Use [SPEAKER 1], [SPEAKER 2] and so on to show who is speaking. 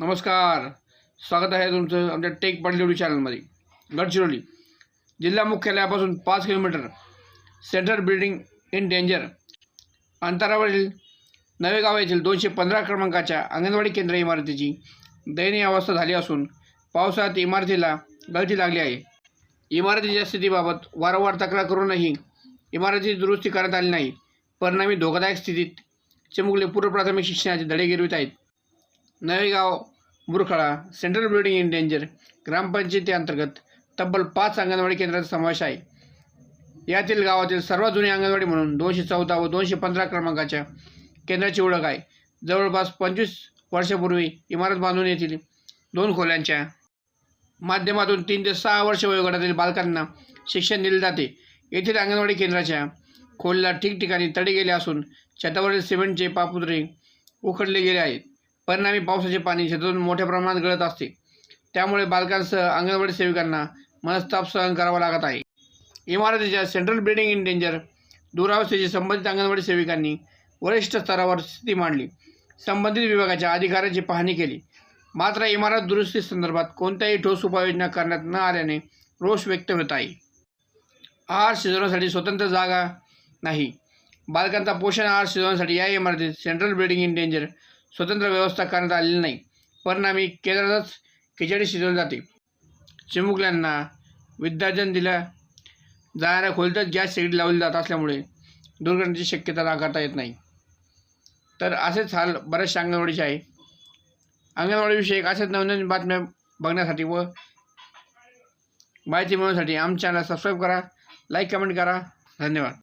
[SPEAKER 1] नमस्कार. स्वागत आहे तुमचं आमच्या टेक पाडलेवडी चॅनलमध्ये गडचिरोली जिल्हा मुख्यालयापासून पाच kilometre central building in danger अंतरावरील नवेगाव येथील दोनशे पंधरा क्रमांकाच्या अंगणवाडी केंद्र इमारतीची दयनीय अवस्था झाली असून पावसाळ्यात इमारतीला गळती लागली आहे. इमारतीच्या स्थितीबाबत वारंवार तक्रार करूनही इमारतीची दुरुस्ती करण्यात आली नाही. परिणामी धोकादायक स्थितीत चिमुकले पूर्व प्राथमिक शिक्षणाचे धडे गिरवित आहेत. Navegaon Murkhada central building in danger ग्रामपंचायतीअंतर्गत तब्बल पाच अंगणवाडी केंद्राचा समावेश आहे. यातील गावातील सर्वात जुनी अंगणवाडी म्हणून दोनशे चौदा व दोनशे पंधरा क्रमांकाच्या केंद्राची ओळख आहे. जवळपास पंचवीस वर्षापूर्वी इमारत बांधून येथील दोन खोल्यांच्या माध्यमातून तीन ते सहा वर्ष वयोगटातील बालकांना शिक्षण दिले जाते. येथील अंगणवाडी केंद्राच्या खोलीला ठिकठिकाणी तडे गेले असून छतावरील सिमेंटचे पापुद्रे उखडले गेले आहेत. परिणामी पावसाचे पाणी शेतातून मोठ्या प्रमाणात गळत असते. त्यामुळे बालकांसह अंगणवाडी सेविकांना मनस्ताप सहन करावा लागत आहे. इमारतीच्या सेंट्रल बिल्डिंग इन डेंजर दुरावस्थेची संबंधित अंगणवाडी सेविकांनी वरिष्ठ स्तरावर स्थिती मांडली. संबंधित विभागाच्या अधिकाऱ्यांची पाहणी केली. मात्र इमारत दुरुस्ती संदर्भात कोणत्याही ठोस उपाययोजना करण्यात न आल्याने रोष व्यक्त होत आहे. आहार शिजवण्यासाठी स्वतंत्र जागा नाही. बालकांचा पोषण आहार शिजवण्यासाठी या इमारतीत सेंट्रल बिल्डिंग इन डेंजर स्वतंत्र व्यवस्था करण्यात आलेली नाही. परिणामी केंद्रातच खिचडी शिजवली जाते. चिमुकल्यांना विद्यार्जन दिल्या जाणाऱ्या खोलीतच गॅस शेगडी लावली जात असल्यामुळे दुर्घटनेची शक्यता नाकारता येत नाही. तर असेच हाल बऱ्याचशा अंगणवाडीचे आहे. अंगणवाडीविषयी असेच नवनवीन बातम्या बघण्यासाठी व माहिती मिळवण्यासाठी आमच्या चॅनल सबस्क्राईब करा लाईक कमेंट करा. धन्यवाद.